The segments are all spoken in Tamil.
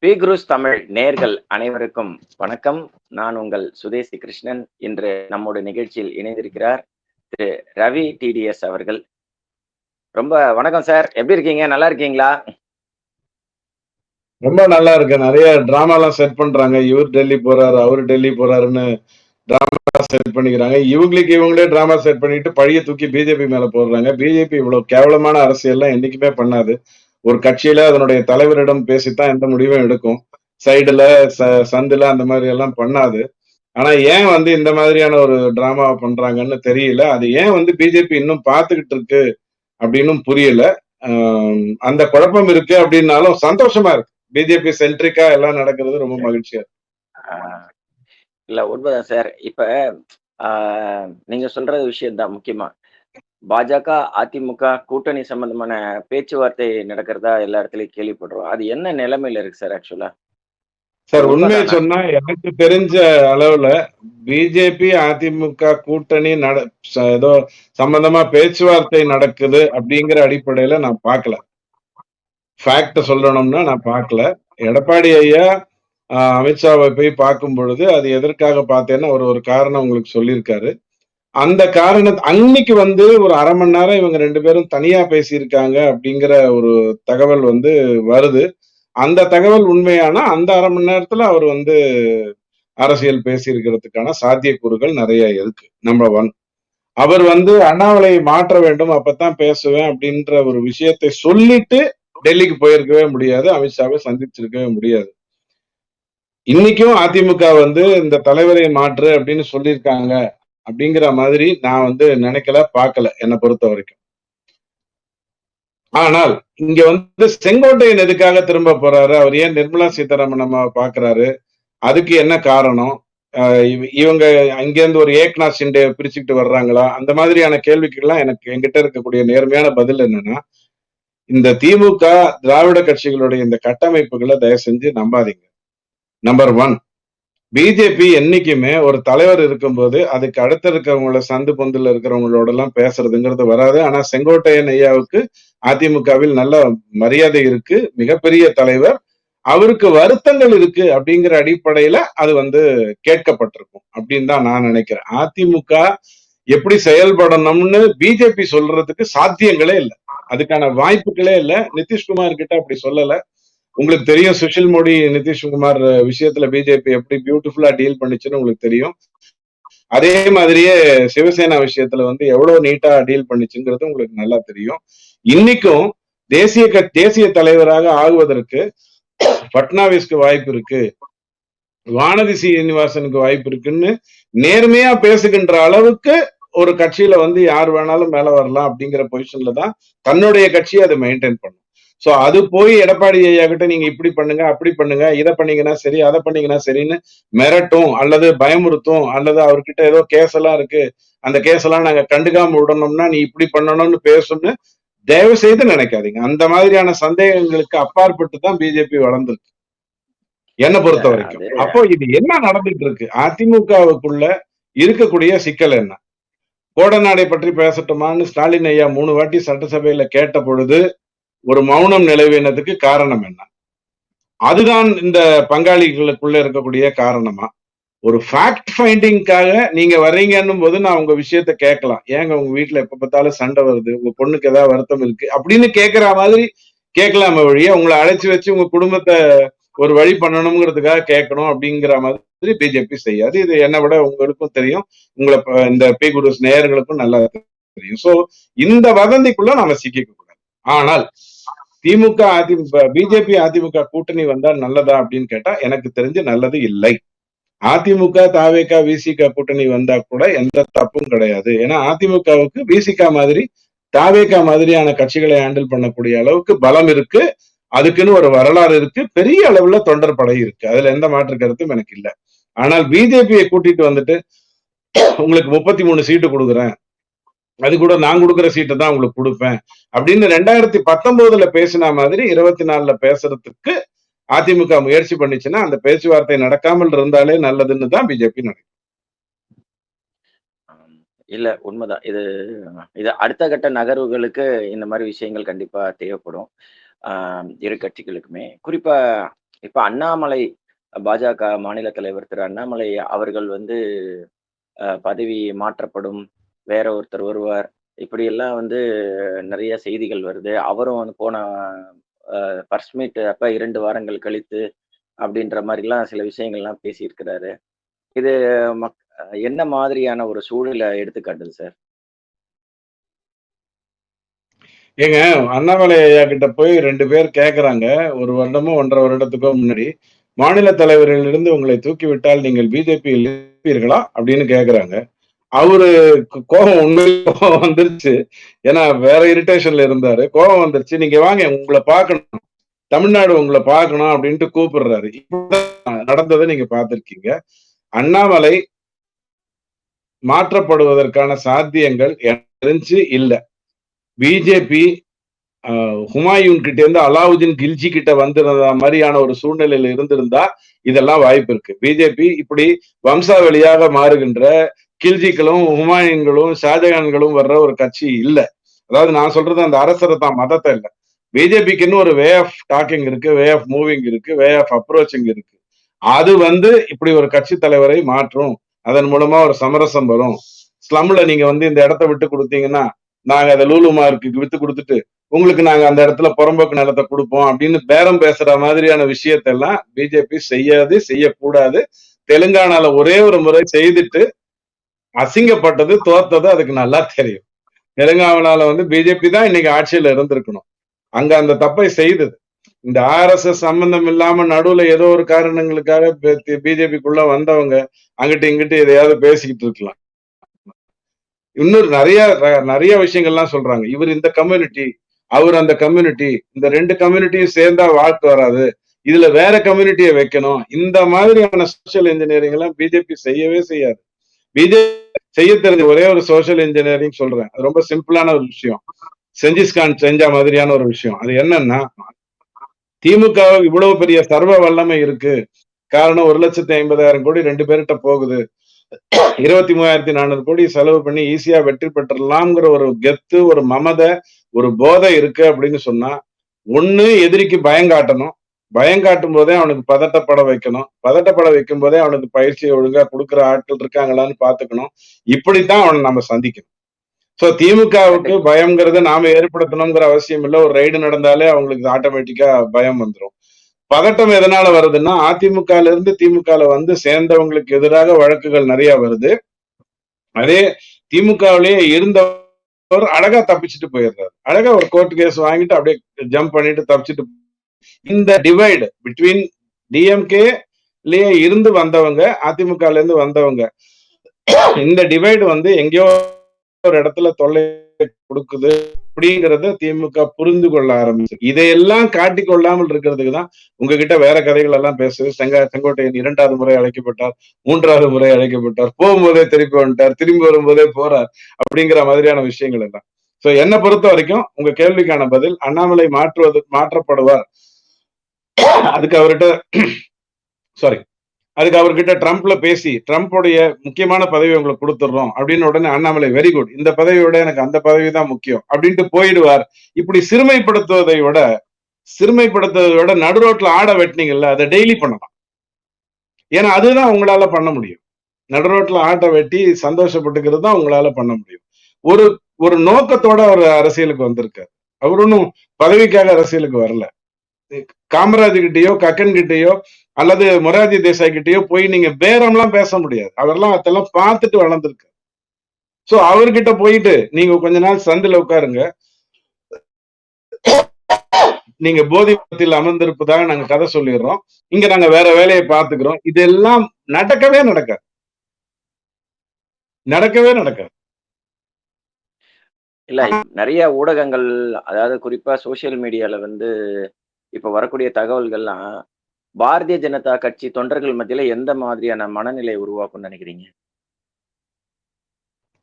பி தமிழ் நேர்கள் அனைவருக்கும் வணக்கம். நான் உங்கள் சுதேசி கிருஷ்ணன். இன்று நம்மோட நிகழ்ச்சியில் இணைந்திருக்கிறார் திரு ரவி டிடிஎஸ் அவர்கள். ரொம்ப வணக்கம் சார். எப்படி இருக்கீங்க? நல்லா இருக்கீங்களா? ரொம்ப நல்லா இருக்கு நிறைய டிராமா எல்லாம் செட் பண்றாங்க. இவர் டெல்லி போறாரு அவர் டெல்லி போறாருன்னு டிராமா செட் பண்ணிக்கிறாங்க. இவங்களுக்கு இவங்களே டிராமா செட் பண்ணிட்டு பழிய தூக்கி பிஜேபி மேல போடுறாங்க. பிஜேபி இவ்வளவு கேவலமான அரசியல்லாம் என்னைக்குமே பண்ணாது. ஒரு கட்சியில அதனுடைய தலைவரிடம் பேசித்தான் எந்த முடிவும் எடுக்கும். சைடுல சந்துல அந்த மாதிரி எல்லாம் பண்ணாது. ஆனா ஏன் வந்து இந்த மாதிரியான ஒரு டிராமா பண்றாங்கன்னு தெரியல. அது ஏன் வந்து பிஜேபி இன்னும் பார்த்துக்கிட்டு இருக்கு அப்படின்னு புரியல. அந்த குழப்பம் இருக்கு அப்படின்னாலும் சந்தோஷமா இருக்கு. பிஜேபி சென்ட்ரிக்கா எல்லாம் நடக்கிறது ரொம்ப மகிழ்ச்சியா இருக்கு. இல்ல உண்மைதான் சார். இப்ப நீங்க சொல்றது விஷயம் தான் முக்கியமா. பாஜக அதிமுக கூட்டணி சம்பந்தமான பேச்சுவார்த்தை நடக்கிறதா எல்லா இடத்துலயும் கேள்விப்படுறோம். அது என்ன நிலைமையில இருக்கு சார் ஆக்சுவலா சார் உண்மையை சொன்னா எனக்கு தெரிஞ்ச அளவுல பிஜேபி அதிமுக கூட்டணி நட ஏதோ சம்பந்தமா பேச்சுவார்த்தை நடக்குது அப்படிங்கிற அடிப்படையில நான் பார்க்கல. ஃபேக்ட சொல்லணும்னா நான் பார்க்கல. எடப்பாடி ஐயா அமித்ஷாவை போய் பார்க்கும் பொழுது அது எதற்காக பார்த்தேன்னு அவர் ஒரு காரணம் உங்களுக்கு சொல்லியிருக்காரு. அந்த காரண அன்னைக்கு வந்து ஒரு அரை மணி நேரம் இவங்க ரெண்டு பேரும் தனியா பேசியிருக்காங்க அப்படிங்கிற ஒரு தகவல் வந்து வருது. அந்த தகவல் உண்மையானா அந்த அரை மணி நேரத்துல அவர் வந்து அரசியல் பேசியிருக்கிறதுக்கான சாத்தியக்கூறுகள் நிறைய இருக்கு. நம்பர் ஒன் அவர் வந்து அண்ணாமலை மாற்ற வேண்டும் அப்பதான் பேசுவேன் அப்படின்ற ஒரு விஷயத்தை சொல்லிட்டு டெல்லிக்கு போயிருக்கவே முடியாது. அமித்ஷாவை சந்திச்சிருக்கவே முடியாது. இன்னைக்கும் அதிமுக வந்து இந்த தலைவரை மாற்று அப்படின்னு சொல்லியிருக்காங்க. அப்படிங்கிற மாதிரி நான் வந்து நினைக்கல பார்க்கல என்னை பொறுத்த வரைக்கும். ஆனால் இங்க வந்து செங்கோட்டையன் எதுக்காக திரும்ப போறாரு? அவர் ஏன் நிர்மலா சீதாராமன் நம்ம பாக்குறாரு அதுக்கு என்ன காரணம்? இவங்க அங்கேருந்து ஒரு ஏக்நாத் சிண்டே பிரிச்சுக்கிட்டு வர்றாங்களா? அந்த மாதிரியான கேள்விக்கெல்லாம் எனக்கு எங்கிட்ட இருக்கக்கூடிய நேர்மையான பதில் என்னன்னா இந்த திமுக திராவிட கட்சிகளுடைய இந்த கட்டமைப்புகளை தயவு செஞ்சு நம்பாதீங்க. நம்பர் ஒன் பிஜேபி என்னைக்குமே ஒரு தலைவர் இருக்கும்போது அதுக்கு அடுத்த இருக்கிறவங்கள சந்து பொந்துல இருக்கிறவங்களோட எல்லாம் பேசுறதுங்கிறது வராது. ஆனா செங்கோட்டையன் ஐயாவுக்கு அதிமுகவில் நல்ல மரியாதை இருக்கு. மிகப்பெரிய தலைவர். அவருக்கு வருத்தங்கள் இருக்கு அப்படிங்கிற அடிப்படையில அது வந்து கேட்கப்பட்டிருக்கும் அப்படின்னு தான் நான் நினைக்கிறேன். அதிமுக எப்படி செயல்படணும்னு பிஜேபி சொல்றதுக்கு சாத்தியங்களே இல்லை. அதுக்கான வாய்ப்புகளே இல்லை. நிதிஷ்குமார் கிட்ட அப்படி சொல்லல. உங்களுக்கு தெரியும் சுஷில் மோடி நிதிஷ்குமார் விஷயத்துல பிஜேபி எப்படி பியூட்டிஃபுல்லா டீல் பண்ணுச்சுன்னு உங்களுக்கு தெரியும். அதே மாதிரியே சிவசேனா விஷயத்துல வந்து எவ்வளவு நீட்டா டீல் பண்ணுச்சுங்கிறது உங்களுக்கு நல்லா தெரியும். இன்னைக்கும் தேசிய தேசிய தலைவராக ஆகுவதற்கு பட்னாவிஸ்க்கு வாய்ப்பு இருக்கு. வானதி சீனிவாசனுக்கு வாய்ப்பு இருக்குன்னு நேர்மையா பேசுகின்ற அளவுக்கு ஒரு கட்சியில வந்து யார் வேணாலும் மேல வரலாம் அப்படிங்கிற பொசிஷன்ல தான் தன்னுடைய கட்சியை அதை மெயின்டைன் பண்ணும். சோ அது போய் எடப்பாடி ஐயா கிட்ட நீங்க இப்படி பண்ணுங்க அப்படி பண்ணுங்க இதை பண்ணீங்கன்னா சரி அதை பண்ணீங்கன்னா சரின்னு மிரட்டும் அல்லது பயமுறுத்தும் அல்லது அவர்கிட்ட ஏதோ கேஸ் எல்லாம் இருக்கு. அந்த கேஸ் எல்லாம் நாங்க கண்டுக்காம விடணும்னா நீ இப்படி பண்ணணும்னு பேசும்னு தயவு செய்து நினைக்காதீங்க. அந்த மாதிரியான சந்தேகங்களுக்கு அப்பாற்பட்டு தான் பிஜேபி வளர்ந்துருக்கு. என்னை பொறுத்த வரைக்கும். அப்போ இது என்ன நடந்துட்டு இருக்கு? அதிமுகவுக்குள்ள இருக்கக்கூடிய சிக்கல் என்ன? கோடநாடை பற்றி பேசட்டுமான்னு ஸ்டாலின் ஐயா மூணு வாட்டி சட்டசபையில கேட்ட பொழுது ஒரு மௌனம் நிலவினதுக்கு காரணம் என்ன? அதுதான் இந்த பங்காளிகளுக்குள்ள இருக்கக்கூடிய காரணமா? ஒரு ஃபேக்ட் ஃபைண்டிங்காக நீங்க வர்றீங்கன்னும் போது நான் உங்க விஷயத்த கேட்கலாம். ஏங்க உங்க வீட்டுல எப்ப பார்த்தாலும் சண்டை வருது? உங்க பொண்ணுக்கு ஏதாவது வருத்தம் இருக்கு? அப்படின்னு கேட்கிற மாதிரி கேட்கலாமே வழியா உங்களை அழைச்சி வச்சு உங்க குடும்பத்தை ஒரு வழி பண்ணணுங்கிறதுக்காக கேட்கணும் அப்படிங்கிற மாதிரி பிஜேபி செய்யாது. இது என்னை விட உங்களுக்கும் தெரியும். உங்களை இந்த பி குருஸ் நேயர்களுக்கும் நல்லா தெரியும். சோ இந்த வதந்திக்குள்ள நாம சிக்கிக்க ஆனால் திமுக அதிமுக பிஜேபி அதிமுக கூட்டணி வந்தால் நல்லதா அப்படின்னு கேட்டா எனக்கு தெரிஞ்சு நல்லது இல்லை. அதிமுக தாவேக விசிக கூட்டணி வந்தா கூட எந்த தப்பும் கிடையாது. ஏன்னா அதிமுகவுக்கு விசிகா மாதிரி தாவேகா மாதிரியான கட்சிகளை ஹேண்டில் பண்ணக்கூடிய அளவுக்கு பலம் இருக்கு. அதுக்குன்னு ஒரு வரலாறு இருக்கு. பெரிய அளவுல தொண்டர் படை இருக்கு. அதுல எந்த மாற்று கருத்தும் எனக்கு இல்லை. ஆனால் பிஜேபியை கூட்டிட்டு வந்துட்டு உங்களுக்கு முப்பத்தி மூணு சீட்டு கொடுக்குறேன். அது கூட நான் கொடுக்குற சீட்டை தான் உங்களுக்கு கொடுப்பேன். அப்படின்னு ரெண்டாயிரத்தி பத்தொன்பதுல பேசின மாதிரி இருபத்தி நாலுல பேசுறதுக்கு அதிமுக முயற்சி பண்ணிச்சுன்னா அந்த பேச்சுவார்த்தை நடக்காமல் இருந்தாலே நல்லதுன்னு தான் பிஜேபி நினைக்கும் இல்ல உண்மைதான். இது இது அடுத்த கட்ட நகர்வுகளுக்கு இந்த மாதிரி விஷயங்கள் கண்டிப்பா தேவைப்படும். ஆஹ் இரு கட்சிகளுக்குமே. குறிப்பா இப்ப அண்ணாமலை பாஜக மாநில தலைவர் திரு அண்ணாமலை அவர்கள் வந்து பதவி மாற்றப்படும். வேற ஒருத்தர் வருவார். இப்படியெல்லாம் வந்து நிறைய செய்திகள் வருது. அவரும் வந்து போன பர்ஸ் மீட் அப்ப இரண்டு வாரங்கள் கழித்து அப்படின்ற மாதிரிலாம் சில விஷயங்கள்லாம் பேசியிருக்கிறாரு. இது மக் என்ன மாதிரியான ஒரு சூழலை எடுத்துக்காட்டுது சார்? ஏங்க அண்ணாமலை ஐயா கிட்ட போய் ரெண்டு பேர் கேட்கறாங்க. ஒரு வருடமோ, 1 1/2 வருடத்துக்கோ முன்னாடி. "மாநில தலைவரிலிருந்து உங்களை தூக்கிவிட்டால் நீங்கள் பிஜேபியில் இருப்பீர்களா?" அப்படின்னு கேட்கறாங்க. அவரு கோபம் உண்மையில கோபம் வந்துருச்சு. ஏன்னா வேற இரிட்டேஷன்ல இருந்தாரு. கோபம் வந்துருச்சு. "நீங்க வாங்க உங்களை பார்க்கணும். தமிழ்நாடு உங்களை பார்க்கணும்" அப்படின்ட்டு கூப்பிடுறாரு. இப்படிதான் நடந்ததை நீங்க பார்த்திருக்கீங்க. அண்ணாமலை மாற்றப்படுவதற்கான சாத்தியங்கள் எனக்கு தெரிஞ்சு இல்ல. பிஜேபி ஹுமாயூன் கிட்ட இருந்து அலாவுதீன் கில்ஜி கிட்ட வந்திருந்த மாதிரியான ஒரு சூழ்நிலையில இருந்திருந்தா, இதெல்லாம் வாய்ப்பு இருக்கு. பிஜேபி இப்படி வம்சாவளியாக மாறுகின்ற கில்ஜிக்களும், ஹுமாயூன்களும், ஷாஜகான்களும் வர்ற ஒரு கட்சி இல்ல. அதாவது நான் சொல்றது அந்த அரசரை தான், மதத்தை இல்ல. பிஜேபிக்குன்னு ஒரு வே ஆஃப் டாக்கிங் இருக்கு. வே ஆஃப் மூவிங் இருக்கு. வே ஆஃப் அப்ரோச்சிங் இருக்கு. அது வந்து இப்படி ஒரு கட்சி தலைவரை மாற்றும். அதன் மூலமா ஒரு சமரசம் வரும். ஸ்லம்ல நீங்க வந்து இந்த இடத்த விட்டு குடுத்தீங்கன்னா, நாங்க அதை லூலு மார்க்கு வித்து குடுத்துட்டு, உங்களுக்கு நாங்க அந்த இடத்துல புறம்போக்கு நிலத்தை கொடுப்போம் அப்படின்னு பேரம் பேசுற மாதிரியான விஷயத்தெல்லாம் பிஜேபி செய்யாது, செய்யக்கூடாது. தெலுங்கானால ஒரே ஒரு முறை செய்துட்டு, அசிங்கப்பட்டது, தோத்தது அதுக்கு நல்லா தெரியும். தெலுங்கானால வந்து பிஜேபி தான் இன்னைக்கு ஆட்சியில இருந்திருக்கணும். அங்க அந்த தப்பை செய்தது. இந்த ஆர்எஸ்எஸ் சம்பந்தம் இல்லாம நடுவுல ஏதோ ஒரு காரணங்களுக்காக பிஜேபிக்குள்ள வந்தவங்க, அங்கிட்டு இங்கிட்டு எதையாவது பேசிக்கிட்டு இருக்கலாம். இன்னும் நிறைய நிறைய விஷயங்கள்லாம் சொல்றாங்க. இவர் இந்த கம்யூனிட்டி, அவர் அந்த கம்யூனிட்டி. இந்த ரெண்டு கம்யூனிட்டியும் சேர்ந்தா வாழ்த்து வராது. இதுல வேற கம்யூனிட்டிய வைக்கணும். இந்த மாதிரியான சோசியல் இன்ஜினியரிங் எல்லாம் பிஜேபி செய்யவே செய்யாது. பிஜேபி செய்ய தெரிஞ்ச ஒரே ஒரு சோசியல் இன்ஜினியரிங் சொல்றேன். அது ரொம்ப சிம்பிளான ஒரு விஷயம். செஞ்சிஸ்கான் செஞ்ச மாதிரியான ஒரு விஷயம். அது என்னன்னா, திமுக இவ்வளவு பெரிய சர்வ வல்லமை இருக்கு. காரணம் 1,50,000 கோடி ரெண்டு பேர்கிட்ட போகுது. 23,400 கோடி செலவு பண்ணி ஈஸியா வெற்றி பெற்றலாம்ங்கிற ஒரு கெத்து, ஒரு மமத, ஒரு போதை இருக்கு அப்படின்னு சொன்னா, ஒண்ணு எதிரிக்கு பயங்காட்டணும் பயம் காட்டும் போதே அவனுக்கு பதட்டப்பட வைக்கணும். பதட்டப்பட வைக்கும் போதே அவனுக்கு பயிற்சி ஒழுங்கா கொடுக்குற ஆட்கள் இருக்காங்களான்னு பார்த்துக்கணும். இப்படித்தான் அவனை நம்ம சந்திக்கணும். சோ திமுகவுக்கு பயம்ங்கிறத நாம ஏற்படுத்தணுங்கிற அவசியம் இல்ல. ஒரு ரைடு நடந்தாலே அவங்களுக்கு ஆட்டோமேட்டிக்கா பயம் வந்துடும் பதட்டம் எதனால வருதுன்னா, அதிமுகல இருந்து திமுகல வந்து சேர்ந்தவங்களுக்கு எதிராக வழக்குகள் நிறைய வருது. அதே திமுகவிலேயே இருந்தவர் அழகா தப்பிச்சுட்டு போயிடுறாரு. அழகா ஒரு கோர்ட் கேஸ் வாங்கிட்டு அப்படியே ஜம்ப் பண்ணிட்டு தப்பிச்சுட்டு இந்த டிவைட் பிட்வீன் டிஎம்கேலயே இருந்து வந்தவங்க, அதிமுகல இருந்து வந்தவங்க. இந்த டிவைட் வந்து எங்கேயோ ஒரு இடத்துல தொல்லை கொடுக்குது அப்படிங்கிறத திமுக புரிந்து கொள்ள ஆரம்பிச்சு. இதையெல்லாம் காட்டி கொள்ளாமல் இருக்கிறதுக்கு தான் உங்ககிட்ட வேற கதைகள் எல்லாம் பேசுது. செங்க செங்கோட்டையன் இரண்டாவது முறை அழைக்கப்பட்டார். மூன்றாவது முறை அழைக்கப்பட்டார். போகும்போதே திருப்பி வந்துட்டார். திரும்பி வரும்போதே போறார். அப்படிங்கிற மாதிரியான விஷயங்கள் எல்லாம். சோ என்ன பொறுத்தவரைக்கும் உங்க கேள்விக்கான பதில் அண்ணாமலை மாற்றுவது மாற்றப்படுவார். அதுக்கு அவர்கிட்ட சாரி. அதுக்கு அவர்கிட்ட ட்ரம்ப்ல பேசி, ட்ரம்ப்புடைய முக்கியமான பதவி உங்களுக்கு கொடுத்துடுறோம் அப்படின்னு உடனே அண்ணாமலை வெரி குட். இந்த பதவியோட எனக்கு அந்த பதவி தான் முக்கியம் அப்படின்ட்டு போயிடுவார். இப்படி சிறுமைப்படுத்துவதை விட சிறுமைப்படுத்துவதை விட நடு ரோட்ல ஆட வெட்டினீங்கல்ல, அதை டெய்லி பண்ணலாம். ஏன்னா அதுதான் உங்களால பண்ண முடியும். நடு ரோட்ல ஆட்ட வெட்டி சந்தோஷப்பட்டுக்கிறது தான் உங்களால பண்ண முடியும். ஒரு ஒரு நோக்கத்தோட அவர் அரசியலுக்கு வந்திருக்காரு. அவர் ஒன்றும் பதவிக்காக அரசியலுக்கு வரல. காமராஜ் கிட்டயோ, கக்கன் கிட்டயோ அல்லது மொராஜி தேசாய் கிட்டயோ போய் நீங்க பேரம்லாம் பேச முடியாது. அவரெல்லாம் அதெல்லாம் பார்த்துட்டு வளர்ந்துருக்க சோ அவர்கிட்ட போயிட்டு நீங்க கொஞ்ச நாள் சந்தில உட்காருங்க. நீங்க போதிபத்தில் அமர்ந்திருப்பதாக நாங்க கதை சொல்லிடுறோம். இங்க நாங்க வேற வேலையை பார்த்துக்கிறோம். இதெல்லாம் நடக்கவே நடக்காது. நடக்கவே நடக்காது. இல்ல நிறைய ஊடகங்கள் அதாவது குறிப்பா சோசியல் மீடியால வந்து இப்ப வரக்கூடிய தகவல்கள்லாம் பாரதிய ஜனதா கட்சி தொண்டர்கள் மத்தியில எந்த மாதிரியான மனநிலை உருவாக்கும்னு நெனைக்கிறீங்க?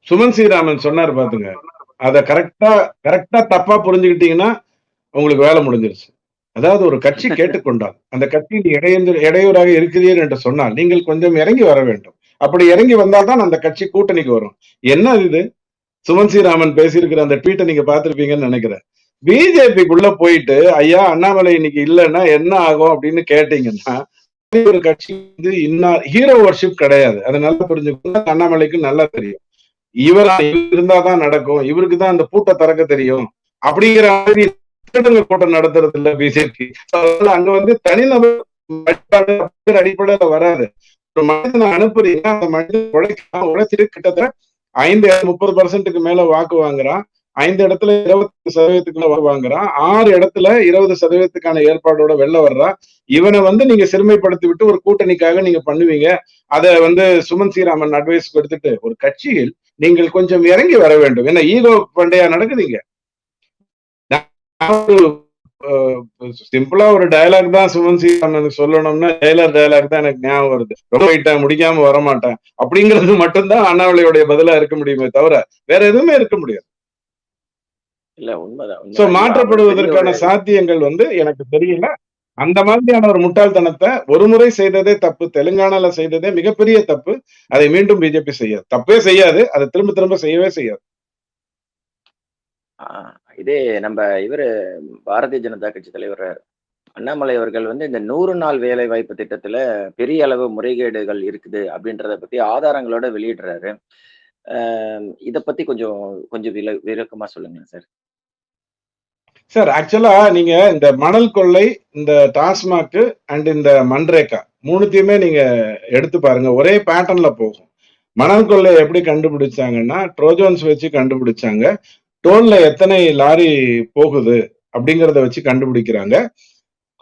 சுமன் ஸ்ரீராமன் சொன்னாரு பாத்துங்க. அத கரெக்ட்டா கரெக்ட்டா தப்பா புரிஞ்சுக்கிட்டீங்கன்னா, உங்களுக்கு வேலை முடிஞ்சிருச்சு. அதாவது ஒரு கட்சி கேட்டுக்கொண்டால், அந்த கட்சியில் இடையந்து இடையூறாக இருக்கிறீர் என்று சொன்னால், நீங்கள் கொஞ்சம் இறங்கி வர வேண்டும். அப்படி இறங்கி வந்தால் தான் அந்த கட்சி கூட்டணிக்கு வரும். என்ன இது? சுமன் ஸ்ரீராமன் பேசியிருக்கிற அந்த ட்வீட்ட நீங்க பார்த்திருப்பீங்கன்னு நெனைக்கிறேன். பிஜேபிக்குள்ள போயிட்டு ஐயா அண்ணாமலை இன்னைக்கு இல்லைன்னா என்ன ஆகும்? அப்படின்னு கேட்டீங்கன்னா ஒரு கட்சி வந்து இன்னும் ஹீரோ ஒர்ஷிப் கிடையாது. அதை நல்லா புரிஞ்சுக்கணும் அண்ணாமலைக்கு நல்லா தெரியும். இவர் இருந்தாதான் நடக்கும். இவருக்கு தான் அந்த பூட்டை திறக்க தெரியும். அப்படிங்கிற மாதிரி திருடங்க கூட்டம் நடத்துறது இல்ல பிஜேபி. அங்க வந்து தனிநபர் அடிப்படையில வராது. ஒரு மனிதனை அனுப்புறீங்க அந்த மனிதன் உழைக்கலாம் உழைச்சிட்டு கிட்டத்தட்ட ஐந்து முப்பது பர்சன்ட்டுக்கு மேல வாக்கு வாங்குறான். ஐந்து இடத்துல இருபத்தி சதவீதத்துக்குள்ள வாங்குறான் ஆறு இடத்துல இருபது சதவீதத்துக்கான ஏற்பாடோட வெளில வர்றான் இவனை வந்து நீங்க சிறுமைப்படுத்தி விட்டு ஒரு கூட்டணிக்காக நீங்க பண்ணுவீங்க. அதை வந்து சுமன் ஸ்ரீராமன் அட்வைஸ் கொடுத்துட்டு ஒரு கட்சியில் நீங்கள் கொஞ்சம் இறங்கி வர வேண்டும். ஏன்னா ஈகோ பண்டையா நடக்குதுங்க? சிம்பிளா ஒரு டயலாக் தான் சுமன் ஸ்ரீராமனுக்கு சொல்லணும்னா டெய்லர் டயலாக் தான் எனக்கு ஞாபகம் வருது. ரொம்ப போயிட்டேன் முடிக்காம வரமாட்டேன். அப்படிங்கிறது மட்டும்தான் அண்ணாமலையுடைய பதிலா இருக்க முடியுமே தவிர வேற எதுவுமே இருக்க முடியாது. இல்ல உண்மைதான். சோ. மாற்றப்படுவதற்கான சாத்தியங்கள் வந்து எனக்கு தெரியல. அந்த மாதிரியான ஒரு முட்டாள்தனத்தை ஒரு முறை செய்ததே தப்பு தெலுங்கானால செய்ததே மிகப்பெரிய தப்பு. அதை மீண்டும் பிஜேபி செய்யாது. தப்பே செய்யாது. அதை திரும்ப திரும்ப செய்யவே செய்யாது. இதே நம்ம இவரு பாரதிய ஜனதா கட்சி தலைவர் அண்ணாமலை அவர்கள் வந்து இந்த நூறு நாள் வேலை வாய்ப்பு திட்டத்துல பெரிய அளவு முறைகேடுகள் இருக்குது அப்படின்றத பத்தி ஆதாரங்களோட வெளியிடுறாரு. இத பத்தி கொஞ்சம் கொஞ்சம் வில விளக்கமா சொல்லுங்க சார். சார் ஆக்சுவலா நீங்க இந்த மணல் கொள்ளை இந்த டாஸ்மாக் அண்ட் இந்த மன்ரேகா மூணுத்தையுமே நீங்க எடுத்து பாருங்க. ஒரே பேட்டர்ன்ல போகும். மணல் கொள்ளை எப்படி கண்டுபிடிச்சாங்கன்னா ட்ரோஜோன்ஸ் வச்சு கண்டுபிடிச்சாங்க. டோல்ல எத்தனை லாரி போகுது அப்படிங்கிறத வச்சு கண்டுபிடிக்கிறாங்க.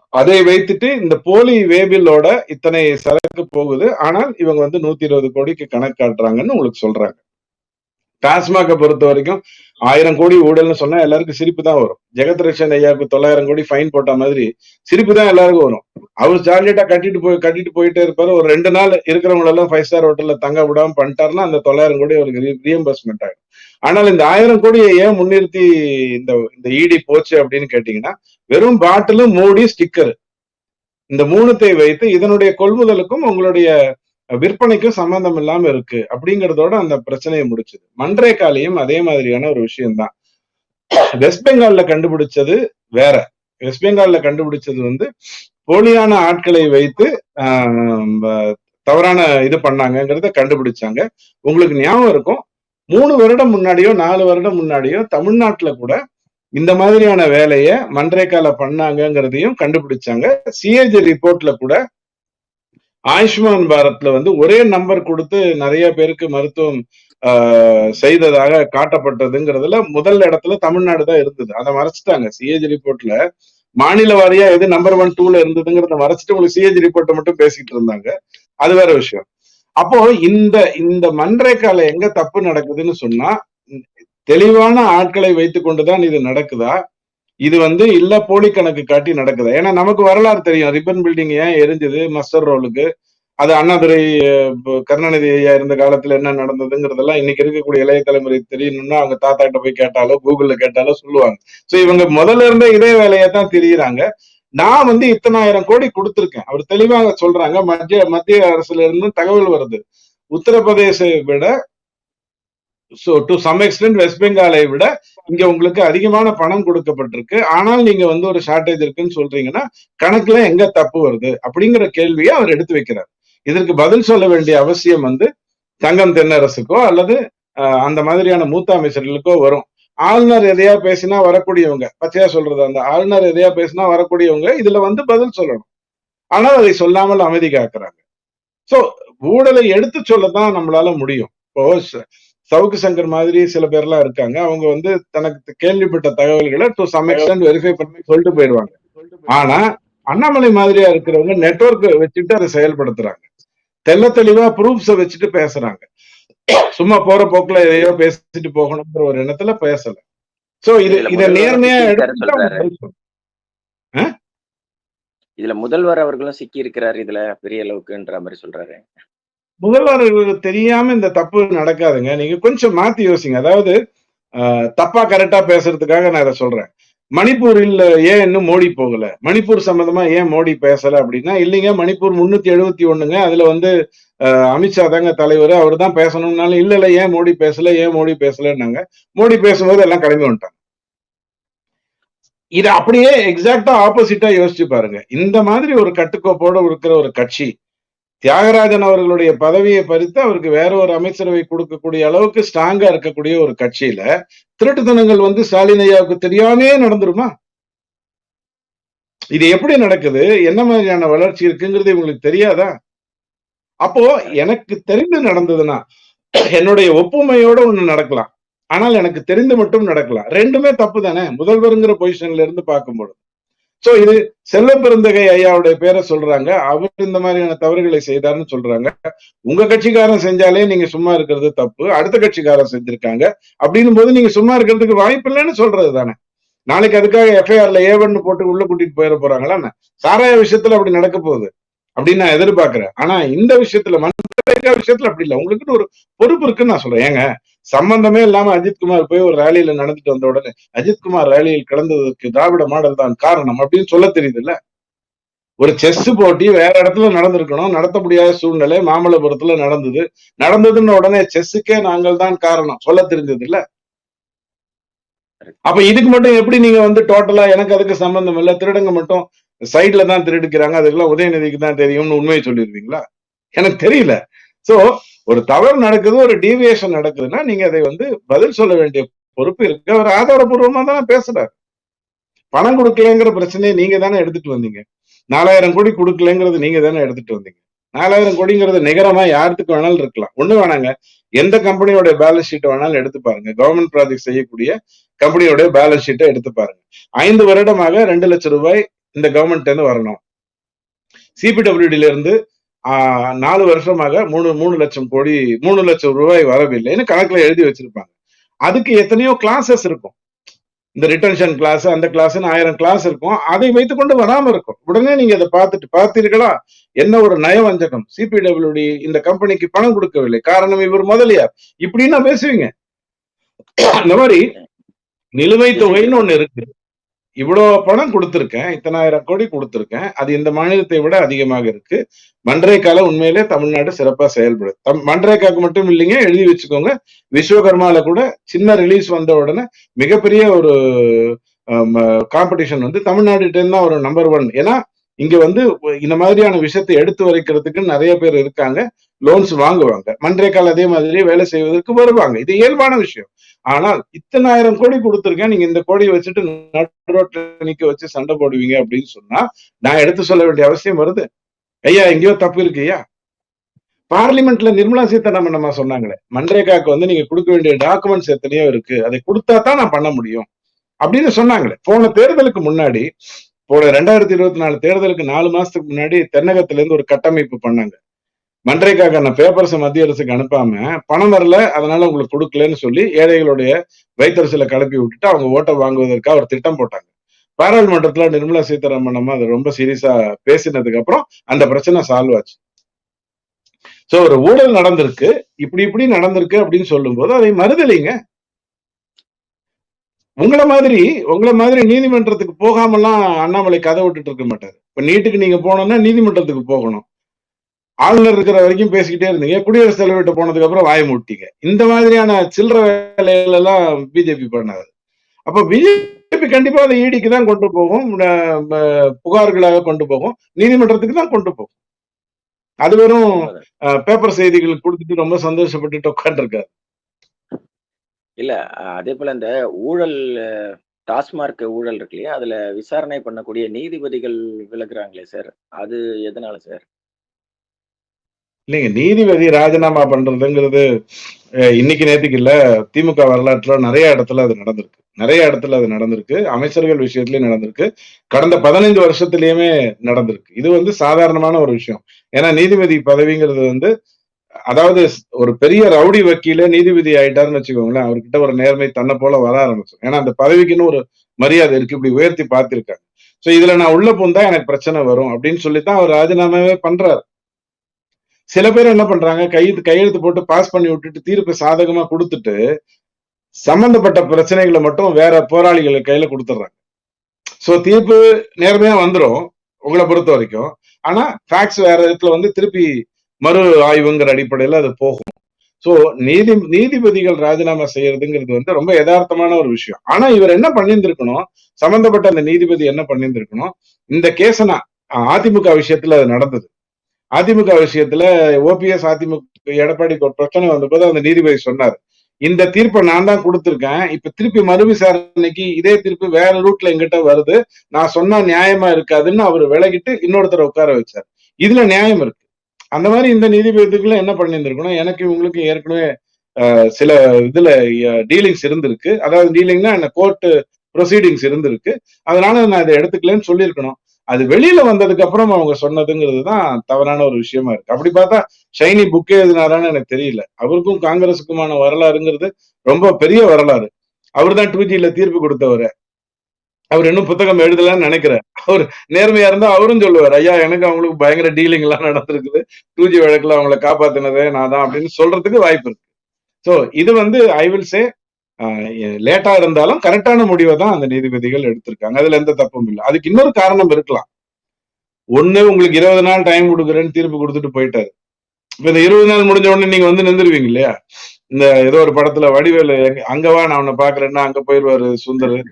அதை வைத்துட்டு இந்த போலி வேபிலோட இத்தனை சரக்கு போகுது. ஆனால் இவங்க வந்து நூத்தி இருபது கோடிக்கு கணக்கு காட்டுறாங்கன்னு உங்களுக்கு சொல்றாங்க. டாஸ்மாகை பொறுத்த வரைக்கும் ஆயிரம் கோடி ஊழல்னு சொன்னா எல்லாருக்கும் சிரிப்பு தான் வரும். ஜெகத் ரட்சன் ஐயாவுக்கு தொள்ளாயிரம் கோடி ஃபைன் போட்ட மாதிரி சிரிப்பு தான் எல்லாருக்கும் வரும். அவர் சார்ஜெட்டா கட்டிட்டு போய் கட்டிட்டு போயிட்டே இருப்பாரு. ஒரு ரெண்டு நாள் இருக்கிறவங்க எல்லாம் ஃபைவ் ஸ்டார் ஹோட்டல்ல தங்க விடாம பண்ணிட்டாருன்னா அந்த தொள்ளாயிரம் கோடி அவருக்கு ரீஎம்பர்ஸ்மெண்ட் ஆகும் ஆனால் இந்த ஆயிரம் கோடியை ஏன் முன்னிறுத்தி இந்த இந்த இடி போச்சு அப்படின்னு கேட்டீங்கன்னா வெறும் பாட்டிலும் மூடி ஸ்டிக்கர் இந்த மூணுத்தை வைத்து இதனுடைய கொள்முதலுக்கும் உங்களுடைய விற்பனைக்கும் சம்பந்தம் இல்லாம இருக்கு அப்படிங்கறதோட அந்த பிரச்சனையை முடிச்சது. மன்றேக்காலையும் அதே மாதிரியான ஒரு விஷயம்தான். வெஸ்ட் பெங்கால்ல கண்டுபிடிச்சது வேற. வெஸ்ட் பெங்கால்ல கண்டுபிடிச்சது வந்து போலியான ஆட்களை வைத்து ஆஹ், தவறான இது பண்ணாங்கங்கிறத கண்டுபிடிச்சாங்க. உங்களுக்கு ஞாபகம் இருக்கும் மூணு வருடம் முன்னாடியோ நாலு வருடம் முன்னாடியோ தமிழ்நாட்டுல கூட இந்த மாதிரியான வேலையை மன்றேக்கால பண்ணாங்கிறதையும் கண்டுபிடிச்சாங்க. சிஏஜி ரிப்போர்ட்ல கூட ஆயுஷ்மான் பாரத்ல வந்து ஒரே நம்பர் கொடுத்து நிறைய பேருக்கு மருத்துவம் ஆஹ், செய்ததாக காட்டப்பட்டதுங்கிறதுல முதல் இடத்துல தமிழ்நாடு தான் இருந்தது. அதை மறைச்சிட்டாங்க. சிஏஜி ரிப்போர்ட்ல மாநில வாரியா எது நம்பர் ஒன் டூல இருந்ததுங்கிறத மறைச்சிட்டு உங்களுக்கு சிஏஜி ரிப்போர்ட்டை மட்டும் பேசிட்டு இருந்தாங்க. அது வேற விஷயம். அப்போ இந்த இந்த மன்றைக்கால எங்க தப்பு நடக்குதுன்னு சொன்னா தெளிவான ஆட்களை வைத்துக் கொண்டுதான் இது நடக்குதா? இது வந்து இல்ல போலி கணக்கு காட்டி நடக்குது. ஏன்னா நமக்கு வரலாறு தெரியும். ரிப்பன் பில்டிங் ஏன் எரிஞ்சது? மஸ்டர் ரோலுக்கு அது அண்ணாதுரை கருணாநிதி ஐயா இருந்த காலத்துல என்ன நடந்ததுங்கிறதெல்லாம் இன்னைக்கு இருக்கக்கூடிய இளைய தலைமுறை தெரியணும்னா அவங்க தாத்தா கிட்ட போய் கேட்டாலோ கூகுள்ல கேட்டாலோ சொல்லுவாங்க. சோ இவங்க முதல்ல இருந்தே இதே வேலையை தான் தெரியுறாங்க. நான் வந்து இத்தனாயிரம் கோடி கொடுத்துருக்கேன். அவர் தெளிவாக சொல்றாங்க. மத்திய மத்திய அரசுல இருந்து தகவல் வருது. உத்தரப்பிரதேச விட so to some extent west பெங்காலை விட இங்க உங்களுக்கு அதிகமான பணம் கொடுக்கப்பட்டிருக்கு. ஆனால் நீங்க வந்து ஒரு ஷார்டேஜ் இருக்குன்னு சொல்றீங்கன்னா கணக்குல எங்க தப்பு வருது அப்படிங்கிற கேள்வியை அவர் எடுத்து வைக்கிறார். இதற்கு பதில் சொல்ல வேண்டிய அவசியம் வந்து தங்கம் தென்னரசுக்கோ அல்லது அந்த மாதிரியான மூத்த அமைச்சர்களுக்கோ வரும். ஆளுநர் எதையா பேசினா வரக்கூடியவங்க பச்சையா சொல்றது அந்த ஆளுநர் எதையா பேசினா வரக்கூடியவங்க இதுல வந்து பதில் சொல்லணும். ஆனால் அதை சொல்லாமல் அமைதி காக்குறாங்க. சோ ஊழலை எடுத்து சொல்லத்தான் நம்மளால முடியும். இப்போ சவுக்கு சங்கர் மாதிரி சில பேர்லாம் இருக்காங்க. அவங்க வந்து தனக்கு கேள்விப்பட்ட தகவல்களை டு சம் எக்ஸ்டென்ட் வெரிஃபை பண்ணி சொல்லிட்டு போயிடுவாங்க. ஆனா அண்ணாமலை மாதிரியா இருக்கிறவங்க நெட்வொர்க் வச்சுட்டு அதை செயல்படுத்துறாங்க. தெள்ள தெளிவா ப்ரூஃப்ஸ வச்சுட்டு பேசுறாங்க. சும்மா போற போக்குல எதையோ பேசிட்டு போகணுங்கிற ஒரு எண்ணத்துல பேசல. சோ இது இத நேர்மையா. இதுல முதல்வர் அவர்களும் சிக்கி இருக்கிறார் இதுல பெரிய அளவுக்குன்ற மாதிரி சொல்றாரு. முதல்வர்களுக்கு தெரியாம இந்த தப்பு நடக்காதுங்க. நீங்க கொஞ்சம் மாத்தி யோசிங்க. அதாவது ஆஹ், தப்பா கரெக்டா பேசுறதுக்காக நான் இதை சொல்றேன். மணிப்பூரில் ஏன் இன்னும் மோடி போகல? மணிப்பூர் சம்பந்தமா ஏன் மோடி பேசல அப்படின்னா இல்லைங்க மணிப்பூர் முன்னூத்தி எழுபத்தி ஒண்ணுங்க. அதுல வந்து ஆஹ், அமித்ஷா தாங்க தலைவர். அவர் தான் பேசணும்னாலும் இல்ல இல்ல ஏன் மோடி பேசல ஏன் மோடி பேசலன்னாங்க. மோடி பேசும்போது எல்லாம் கிளம்பி வந்துட்டாங்க. இது அப்படியே எக்ஸாக்டா ஆப்போசிட்டா யோசிச்சு பாருங்க. இந்த மாதிரி ஒரு கட்டுக்கோப்போட இருக்கிற ஒரு கட்சி தியாகராஜன் அவர்களுடைய பதவியை பறித்து அவருக்கு வேற ஒரு அமைச்சரவை கொடுக்கக்கூடிய அளவுக்கு ஸ்ட்ராங்கா இருக்கக்கூடிய ஒரு கட்சியில திருட்டுத்தனங்கள் வந்து ஸ்டாலின் ஐயாவுக்கு தெரியாமே நடந்துருமா? இது எப்படி நடக்குது? என்ன மாதிரியான வளர்ச்சி இருக்குங்கிறது இவங்களுக்கு தெரியாதா? அப்போ எனக்கு தெரிந்து நடந்ததுன்னா என்னுடைய ஒப்புமையோட ஒண்ணு நடக்கலாம். ஆனால் எனக்கு தெரிந்து மட்டும் நடக்கலாம். ரெண்டுமே தப்பு தானே? முதல்வருங்கிற பொசிஷன்ல இருந்து பார்க்கும்போது சோ இது செல்ல பெருந்தகை ஐயாவுடைய பேரை சொல்றாங்க. அவர் இந்த மாதிரியான தவறுகளை செய்தார்னு சொல்றாங்க. உங்க கட்சிக்காரன் செஞ்சாலே நீங்க சும்மா இருக்கிறது தப்பு. அடுத்த கட்சிக்காரன் செஞ்சிருக்காங்க. அப்படின்னும் போது நீங்க சும்மா இருக்கிறதுக்கு வாய்ப்பு இல்லைன்னு சொல்றது தானே. நாளைக்கு அதுக்காக எஃப்ஐஆர்ல ஏவன் போட்டு உள்ள கூட்டிட்டு போயிட போறாங்களா சாராய விஷயத்துல அப்படி நடக்க போகுது. அப்படின்னு நான் எதிர்பார்க்கிறேன். ஆனா இந்த விஷயத்துல மன்ற விஷயத்துல அப்படி இல்லை. உங்களுக்குன்னு ஒரு பொறுப்பு இருக்குன்னு நான் சொல்றேன். ஏங்க சம்பந்தமே இல்லாம அஜித்குமார் போய் ஒரு ரேலியில நடந்துட்டு வந்த உடனே அஜித்குமார் ரேலியில் கலந்ததற்கு திராவிட மாடல் தான் காரணம் அப்படின்னு சொல்ல தெரியுது இல்ல ஒரு செஸ் போட்டி வேற இடத்துல நடந்திருக்கணும். நடத்த முடியாத சூழ்நிலை மாமல்லபுரத்துல நடந்தது. நடந்ததுன்னு உடனே செஸ்ஸுக்கே நாங்கள் தான் காரணம். சொல்ல தெரிஞ்சது இல்ல அப்ப இதுக்கு மட்டும் எப்படி நீங்க வந்து டோட்டலா எனக்கு அதுக்கு சம்பந்தம் இல்ல? திருடங்க மட்டும் சைட்ல தான் திருடிக்கிறாங்க. அதுக்கெல்லாம் உதயநிதிக்கு தான் தெரியும்னு உண்மையை சொல்லிருவீங்களா எனக்கு தெரியல. சோ ஒரு தவறு நடக்குது ஒரு டீவியேஷன் நடக்குதுன்னா நீங்க அதை வந்து பதில் சொல்ல வேண்டிய பொறுப்பு இருக்கு. அவர் ஆதாரபூர்வமா தானே பேசுறாரு. பணம் கொடுக்கலங்கிற பிரச்சனையை நீங்க தானே எடுத்துட்டு வந்தீங்க. நாலாயிரம் கோடி கொடுக்கலங்கிறது நீங்க தானே எடுத்துட்டு வந்தீங்க. நாலாயிரம் கோடிங்கிறது நிகரமா யாருக்கு வேணாலும் இருக்கலாம். ஒண்ணு வேணாங்க. எந்த கம்பெனியோட பேலன்ஸ் ஷீட்டை வேணாலும் எடுத்து பாருங்க. கவர்மெண்ட் ப்ராஜெக்ட் செய்யக்கூடிய கம்பெனியோட பேலன்ஸ் ஷீட்டை எடுத்து பாருங்க. ஐந்து வருடமாக ரெண்டு லட்சம் ரூபாய் இந்த கவர்மெண்ட் இருந்து வரணும். சிபிடபிள்யூடில இருந்து நாலு வருஷமாக மூணு மூணு லட்சம் கோடி மூணு லட்சம் ரூபாய் வரவில்லைன்னு கணக்குல எழுதி வச்சிருப்பாங்க. அதுக்கு எத்தனையோ கிளாஸஸ் இருக்கும். இந்த ரிட்டன்ஷன் கிளாஸ் அந்த கிளாஸ்னு ஆயிரம் கிளாஸ் இருக்கும். அதை வைத்துக்கொண்டு வராம இருக்கும். உடனே நீங்க அதை பார்த்துட்டு பார்த்தீர்களா? என்ன ஒரு நயவஞ்சகம். சிபிடபிள்யூடி இந்த கம்பெனிக்கு பணம் கொடுக்கவில்லை. காரணம் இவர் முதலியார். இப்படின்னா பேசுவீங்க. இந்த மாதிரி நிலுவைத் தொகைன்னு ஒண்ணு இருக்கு. இவ்வளவு பணம் கொடுத்துருக்கேன் இத்தனாயிரம் கோடி கொடுத்திருக்கேன் அது இந்த மாநிலத்தை விட அதிகமாக இருக்கு. மன்றேக்கால உண்மையிலே தமிழ்நாடு சிறப்பா செயல்படுது. தம் மன்றேக்காக்கு மட்டும் இல்லைங்க எழுதி வச்சுக்கோங்க. விஸ்வகர்மால கூட சின்ன ரிலீஸ் வந்த உடனே மிகப்பெரிய ஒரு காம்படிஷன் வந்து தமிழ்நாடு தான் ஒரு நம்பர் ஒன் ஏன்னா இங்க வந்து இந்த மாதிரியான விஷயத்தை எடுத்து வரைக்கிறதுக்கு நிறைய பேர் இருக்காங்க. லோன்ஸ் வாங்குவாங்க. மன்ரேகால் அதே மாதிரி வேலை செய்வதற்கு வருவாங்க. இது இயல்பான விஷயம். ஆனால் இத்தனாயிரம் கோடி கொடுத்துருக்கேன். நீங்க இந்த கோடியை வச்சுட்டு நடு நிக்க வச்சு சண்டை போடுவீங்க அப்படின்னு சொன்னா நான் எடுத்து சொல்ல வேண்டிய அவசியம் வருது. ஐயா எங்கேயோ தப்பு இருக்கு ஐயா பார்லிமெண்ட்ல நிர்மலா சீதாராமன் நம்ம சொன்னாங்களே மன்ரேகாக்கு வந்து நீங்க கொடுக்க வேண்டிய டாக்குமெண்ட்ஸ் எத்தனையோ இருக்கு. அதை கொடுத்தா தான் நான் பண்ண முடியும். அப்படின்னு சொன்னாங்களே. போன தேர்தலுக்கு முன்னாடி போன ரெண்டாயிரத்தி இருபத்தி நாலு தேர்தலுக்கு நாலு மாசத்துக்கு முன்னாடி தென்னகத்துல இருந்து ஒரு கட்டமைப்பு பண்ணாங்க. மன்ரேகாக்கான பேப்பர்ஸை மத்திய அரசுக்கு அனுப்பாம பணம் வரல அதனால உங்களுக்கு கொடுக்கலன்னு சொல்லி ஏழைகளுடைய வைத்தரசில கிளப்பி விட்டுட்டு அவங்க ஓட்டை வாங்குவதற்காக ஒரு திட்டம் போட்டாங்க. பாராளுமன்றத்துல நிர்மலா சீதாராமன் அம்மா அதை ரொம்ப சீரியஸா பேசினதுக்கு அப்புறம் அந்த பிரச்சனை சால்வ் ஆச்சு. சோ ஒரு ஊழல் நடந்திருக்கு இப்படி இப்படி நடந்திருக்கு அப்படின்னு சொல்லும் போது அதை மறுதலிங்க. உங்களை மாதிரி உங்களை மாதிரி நீதிமன்றத்துக்கு போகாமலாம் அண்ணாமலை கதை விட்டுட்டு இருக்க மாட்டாரு. இப்ப நீட்டுக்கு நீங்க போனோம்னா நீதிமன்றத்துக்கு போகணும். ஆளுநர் இருக்கிற வரைக்கும் பேசிக்கிட்டே இருந்தீங்க. குடியரசுத் தலைவர்கிட்ட போனதுக்கு அப்புறம் வாய மூட்டிங்க இந்த மாதிரியான சில்லற வேலைகள் எல்லாம் பிஜேபி பண்ணாது. அப்ப பிஜேபி கண்டிப்பா அதை ஈடிக்கு தான் கொண்டு போகும். புகார்களாக கொண்டு போகும். நீதிமன்றத்துக்கு தான் கொண்டு போகும். அது வெறும் பேப்பர் செய்திகள் கொடுத்துட்டு ரொம்ப சந்தோஷப்பட்டுட்டு உட்காந்துருக்காரு இல்ல அதே போல இந்த ஊழல் டாஸ்மார்க் ஊழல் இருக்கு இல்லையா? அதுல விசாரணை பண்ணக்கூடிய நீதிபதிகள் விலகுறாங்களே சார். அது எதனால சார்? இல்லைங்க நீதிபதி ராஜினாமா பண்றதுங்கிறது இன்னைக்கு நேத்துக்கு இல்ல திமுக வரலாற்றுல நிறைய இடத்துல அது நடந்திருக்கு. நிறைய இடத்துல அது நடந்திருக்கு. அமைச்சர்கள் விஷயத்திலயும் நடந்திருக்கு. கடந்த பதினைந்து வருஷத்துலயுமே நடந்திருக்கு. இது வந்து சாதாரணமான ஒரு விஷயம். ஏன்னா நீதிபதி பதவிங்கிறது வந்து அதாவது ஒரு பெரிய ரவுடி வக்கீல நீதிபதி ஆயிட்டாருன்னு வச்சுக்கோங்களேன் அவர்கிட்ட ஒரு நேர்மை தன்னை போல வர ஆரம்பிச்சோம் ஏன்னா அந்த பதவிக்குன்னு ஒரு மரியாதை இருக்கு. இப்படி உயர்த்தி பார்த்திருக்காங்க. சோ இதுல நான் உள்ள போந்தா எனக்கு பிரச்சனை வரும் அப்படின்னு சொல்லித்தான் அவர் ராஜினாமாவே பண்றாரு. சில பேர் என்ன பண்றாங்க கையெழுத்து கையெழுத்து போட்டு பாஸ் பண்ணி விட்டுட்டு தீர்ப்பு சாதகமா கொடுத்துட்டு சம்பந்தப்பட்ட பிரச்சனைகளை மட்டும் வேற போராளிகள் கையில கொடுத்துட்றாங்க. சோ தீர்ப்பு நேர்மையா வந்துரும் உங்களை பொறுத்த வரைக்கும். ஆனா ஃபேக்ட்ஸ் வேற இடத்துல வந்து திருப்பி மறு ஆய்வுங்கிற அடிப்படையில அது போகும். சோ நீதி நீதிபதிகள் ராஜினாமா செய்யறதுங்கிறது வந்து ரொம்ப யதார்த்தமான ஒரு விஷயம். ஆனா இவர் என்ன பண்ணியிருந்திருக்கணும்? சம்பந்தப்பட்ட அந்த நீதிபதி என்ன பண்ணியிருந்திருக்கணும்? இந்த கேசனா நான் அதிமுக விஷயத்துல அது நடந்தது. அதிமுக விஷயத்துல ஓபிஎஸ் அதிமுக எடப்பாடி பிரச்சனை வந்தபோது அந்த நீதிபதி சொன்னார். இந்த தீர்ப்பை நான் தான் கொடுத்துருக்கேன். இப்ப திருப்பி மறு விசாரணைக்கு இதே தீர்ப்பு வேற ரூட்ல எங்கிட்ட வருது. நான் சொன்னா நியாயமா இருக்காதுன்னு அவர் விலகிட்டு இன்னொருத்தரை உட்கார வச்சார். இதுல நியாயம் இருக்கு. அந்த மாதிரி இந்த நீதிபதிக்குள்ள என்ன பண்ணியிருந்திருக்கணும்? எனக்கு இவங்களுக்கு ஏற்கனவே சில இதுல டீலிங்ஸ் இருந்திருக்கு. அதாவது டீலிங்னா என்ன கோர்ட்டு ப்ரொசீடிங்ஸ் இருந்திருக்கு. அதனால நான் இதை எடுத்துக்கலன்னு சொல்லியிருக்கணும். அது வெளியில வந்ததுக்கு அப்புறம் அவங்க சொன்னதுங்கிறது தான் தவறான ஒரு விஷயமா இருக்கு. அப்படி பார்த்தா ஷைனி புக்கே எழுதினாரான்னு எனக்கு தெரியல. அவருக்கும் காங்கிரஸுக்குமான வரலாறுங்கிறது ரொம்ப பெரிய வரலாறு. அவர் தான் டூ தீர்ப்பு கொடுத்தவர். அவர் இன்னும் புத்தகம் எழுதலன்னு நினைக்கிறேன் அவர் நேர்மையா இருந்தா அவரும் சொல்லுவார் ஐயா எனக்கு அவங்களுக்கு பயங்கர டீலிங் எல்லாம் நடந்திருக்குது. டூ ஜி வழக்குல அவங்கள காப்பாத்தினதே நான் தான் அப்படின்னு சொல்றதுக்கு வாய்ப்பு இருக்கு. சோ இது வந்து ஐ வில் சே லேட்டா இருந்தாலும் கரெக்டான முடிவை தான் அந்த நீதிபதிகள் எடுத்திருக்காங்க. அதுல எந்த தப்பும் இல்லை. அதுக்கு இன்னொரு காரணம் இருக்கலாம். ஒண்ணு உங்களுக்கு இருபது நாள் டைம் கொடுக்குறேன்னு தீர்ப்பு கொடுத்துட்டு போயிட்டாரு. இப்ப இந்த இருபது நாள் முடிஞ்ச உடனே நீங்க வந்து நின்றுருவீங்க இல்லையா? இந்த ஏதோ ஒரு படத்துல வடிவேலு எங்க- அங்க வா நான் அவனை பாக்குறேன்னா அங்க போயிருவாரு சுந்தர்.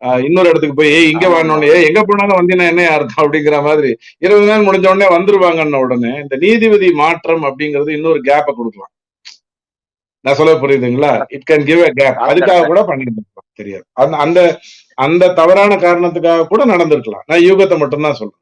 ஆஹ் இன்னொரு இடத்துக்கு போய் ஏய் இங்க வானோடனே ஏய் எங்க போனாலும் வந்தீங்கன்னா என்ன அர்த்தம் அப்படிங்கிற மாதிரி. இருபது நாள் முடிஞ்ச உடனே வந்துருவாங்கன்ன உடனே இந்த நீதிபதி மாற்றம் அப்படிங்கிறது இன்னொரு கேப்பை கொடுக்கலாம். நான் சொல்ல புரியுதுங்களா? It can give a gap அதுக்காக கூட பண்ணிருக்கலாம் தெரியாது. அந்த அந்த அந்த தவறான காரணத்துக்காக கூட நடந்திருக்கலாம். நான் யூகத்தை மட்டும் தான் சொல்றேன்.